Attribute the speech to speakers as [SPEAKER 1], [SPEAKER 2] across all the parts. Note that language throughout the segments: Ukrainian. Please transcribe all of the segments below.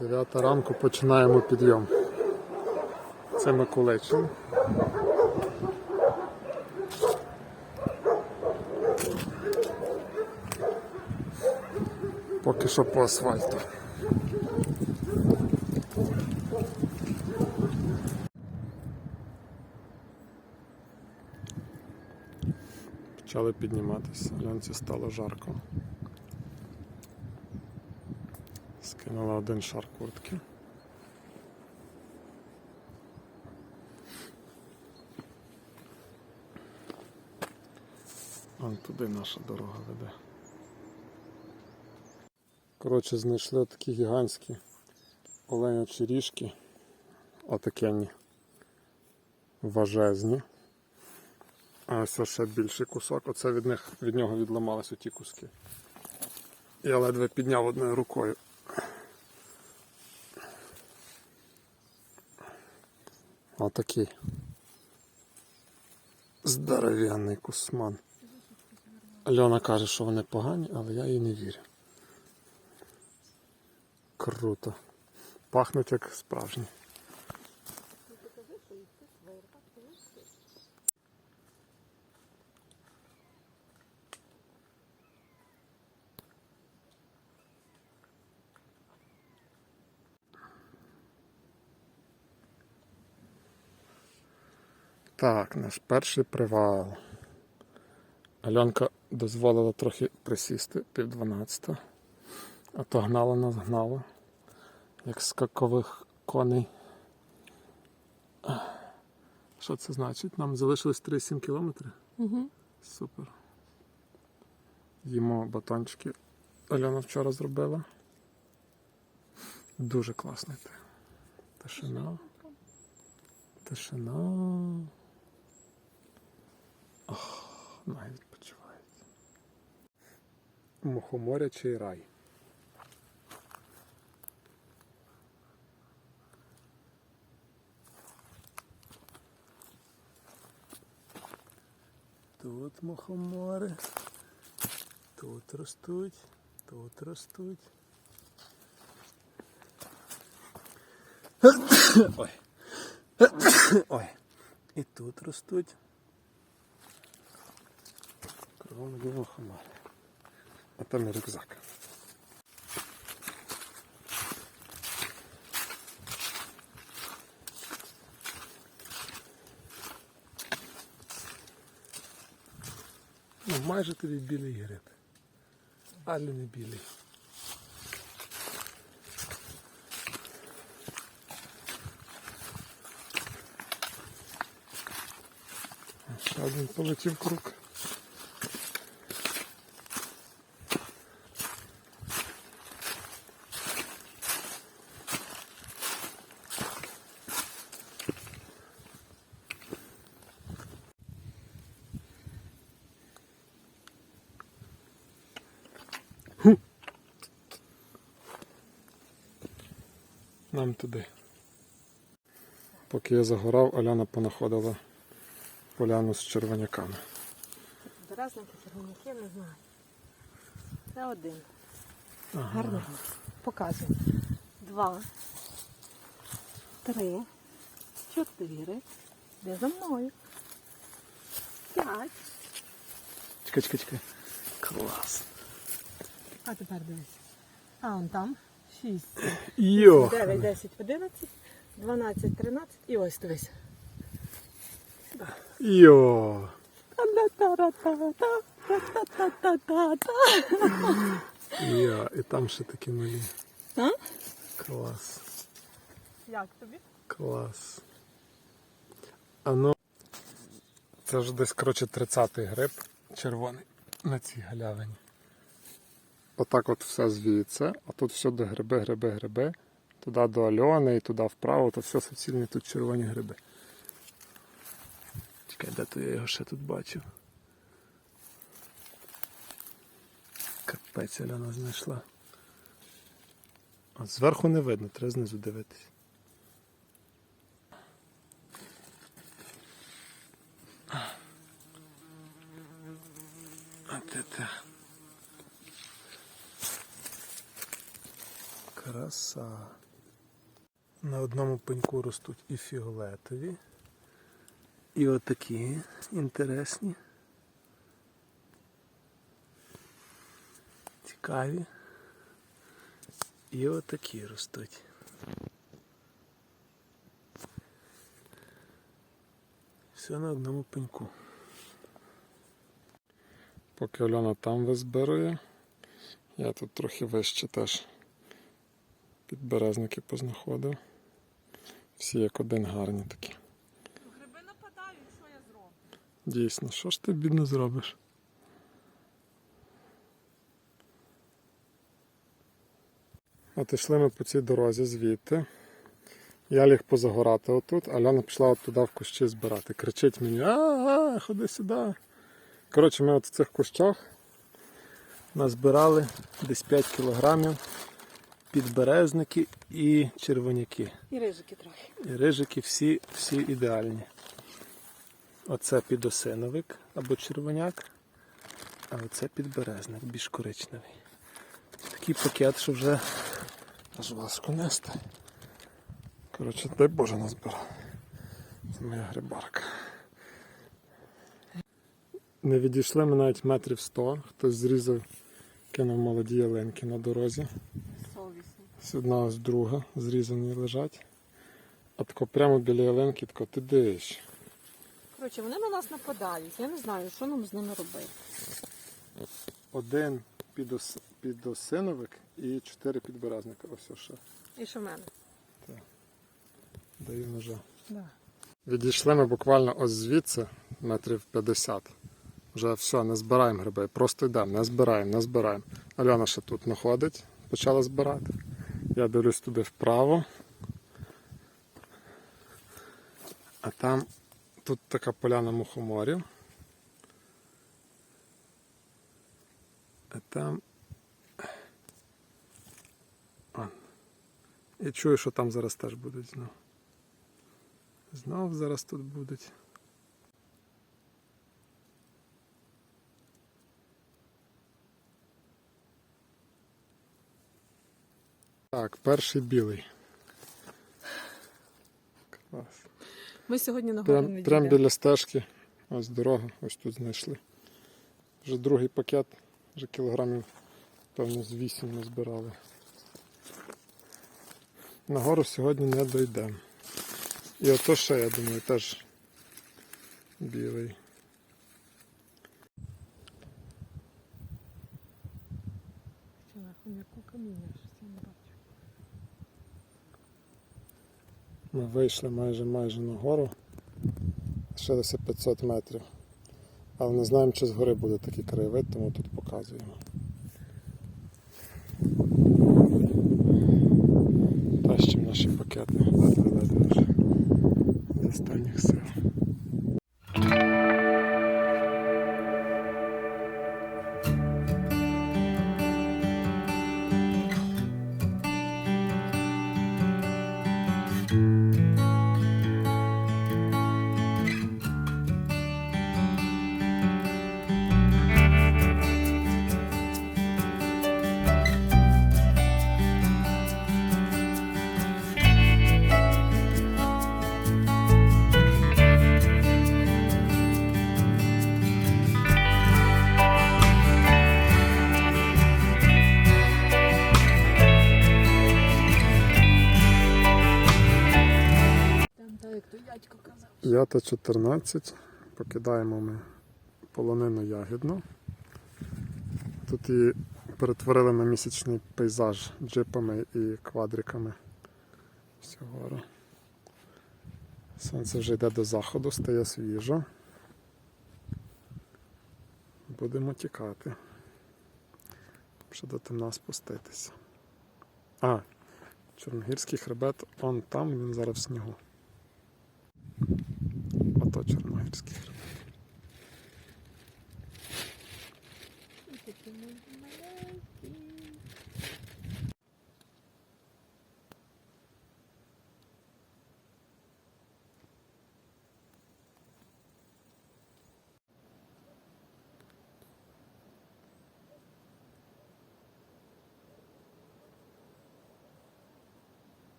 [SPEAKER 1] Дев'ята ранку починаємо підйом. Це Миколичин. Поки що по асфальту. Почали підніматися, гляньте, стало жарко. Скинула один шар куртки. Вон туди наша дорога веде. Коротше, знайшли такі гігантські оленячі ріжки. Отакенні. Важезні. А ось ще більший кусок. Оце від них від нього відламались оті куски. Я ледве підняв одною рукою. Отакий. здоров'яний кусман. Альона каже, що вони погані, але я їй не вірю. Круто. Пахнуть як справжні. Так, наш перший привал. Альонка дозволила трохи присісти пів дванадцята. А то гнала нас гнала, як скакових коней. Що це значить? Нам залишилось 3,7 кілометри.
[SPEAKER 2] Угу.
[SPEAKER 1] Супер. Їмо батончики. Альона вчора зробила. Дуже класний ти. Тишина. Тишина. Навіть відпочивають. Мухоморячий рай. Тут мухомори. Тут ростуть, тут ростуть. Ой. Ой. І тут ростуть. Кругом один мухомор. А там і рюкзак. Ну, майже тобі білий гриб. Але не білий. Ще один полетів круг. Нам туди. Поки я загорав, Аляна понаходила поляну з червоняками.
[SPEAKER 2] Доразники червоняки не знаю. Це один.
[SPEAKER 1] Ага.
[SPEAKER 2] Гарний. Показую. Два. Три. Чотири. Де за мною? П'ять.
[SPEAKER 1] Чекай, чекай, чекай. Клас.
[SPEAKER 2] А тепер дивись. А он там. Шість.
[SPEAKER 1] Йо!
[SPEAKER 2] 9, 10, 11, 12, 13 і ось дивись.
[SPEAKER 1] Йо! Йо! І там ще такі малі.
[SPEAKER 2] А?
[SPEAKER 1] Клас.
[SPEAKER 2] Як тобі?
[SPEAKER 1] Клас. А ну. Це вже десь, коротше, 30-й гриб червоний на цій галявині. Отак от все звідси, а тут всюди гриби, гриби, гриби. Туди до Альони і туди вправо, то все суцільні тут червоні гриби. Чекай, де то я його ще тут бачив. Капець Альона знайшла. От зверху не видно, треба знизу дивитись. А Краса. На одному пеньку ростуть і фіолетові, і отакі інтересні. Цікаві. І отакі ростуть. Все на одному пеньку. Поки Альона там визбирує, я тут трохи вище теж підберезники познаходив. Всі як один гарні такі.
[SPEAKER 3] Гриби нападають, що я зроблю?
[SPEAKER 1] Дійсно, що ж ти бідно зробиш? От йшли ми по цій дорозі звідти. Я ліг позагорати отут, а Альона пішла от туди в кущі збирати. Кричить мені, а, ходи сюди. Коротше, ми от в цих кущах назбирали десь 5 кілограмів підберезники і червоняки.
[SPEAKER 3] І рижики трохи.
[SPEAKER 1] І рижики всі, всі ідеальні. Оце підосиновик або червоняк, а оце підберезник, більш коричневий. Такий пакет, що вже аж важко нести. Коротше, дай Боже назбирав. Це моя грибарка. Не відійшли ми навіть метрів 100. Хтось зрізав, кинув молоді ялинки на дорозі. Ось Одна ось друга зрізані лежать. А тако прямо біля ялинки, тако ти дивиш.
[SPEAKER 3] Коротше, вони на нас нападають. Я не знаю, що нам з ними робити.
[SPEAKER 1] Один підос... підосиновик і чотири підберезника. Ось ще.
[SPEAKER 3] І що в мене?
[SPEAKER 1] Даю ножа.
[SPEAKER 3] Да.
[SPEAKER 1] Відійшли ми буквально ось звідси, метрів 50. Вже все, не збираємо гриби. Просто йдемо, не збираємо, не збираємо. Альона ще тут знаходить, почала збирати. Я дивлюсь туди вправо. А там тут така поляна мухоморів. А там. Он. І чую, що там зараз теж будуть знову. Знов зараз тут будуть. Так, перший білий. Клас.
[SPEAKER 3] Ми сьогодні на гору не
[SPEAKER 1] Прям, прям біля стежки. Ось дорога, ось тут знайшли. Вже другий пакет, вже кілограмів, певно, з 8 ми збирали. Нагору сьогодні не дійдемо. І ото ще, я думаю, теж білий.
[SPEAKER 2] Що на хомяку каміння, щось я не бачу.
[SPEAKER 1] Ми вийшли майже майже на гору. Лишилося 500 метрів. Але не знаємо, чи згори буде такий краєвид, тому тут показуємо. 5.14. Покидаємо ми полонину ягідну. Тут її перетворили на місячний пейзаж джипами і квадриками. Всього. Сонце вже йде до заходу, стає свіжо. Будемо тікати. Ще до темна спуститися. А, Чорногірський хребет он там, він зараз в снігу. Ото Чорногірський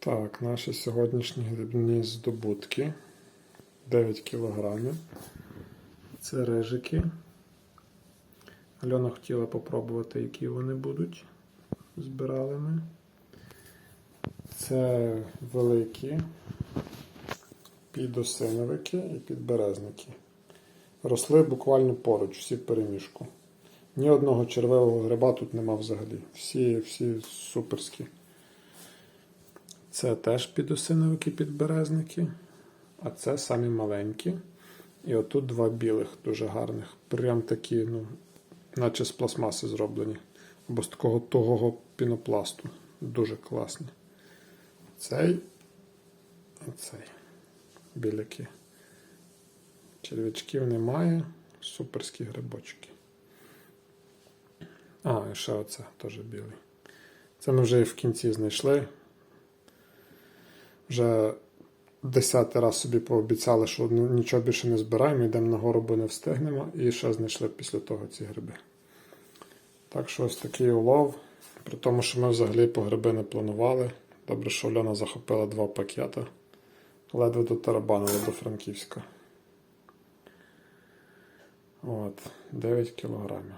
[SPEAKER 1] Так, наші сьогоднішні грибні здобутки. 9 кілограмів. Це рижики. Альона хотіла попробувати, які вони будуть. Збирали ми. Це великі підосиновики і підберезники. Росли буквально поруч, всі в переміжку. Ні одного червивого гриба тут нема взагалі. Всі, всі суперські. Це теж підосиновики підберезники. А це самі маленькі. І отут два білих, дуже гарних. Прям такі, ну, наче з пластмаси зроблені. Або з такого тугого пінопласту. Дуже класні. Цей і цей. Біляки. Черв'ячків немає. Суперські грибочки. А, і ще оце теж білий. Це ми вже і в кінці знайшли. Вже десятий раз собі пообіцяли, що ну, нічого більше не збираємо, йдемо на гору, бо не встигнемо, і ще знайшли після того ці гриби. Так що ось такий улов. При тому, що ми взагалі по гриби не планували. Добре, що Альона захопила два пакета. Ледве дотарабанили до Франківська. От, 9 кілограмів.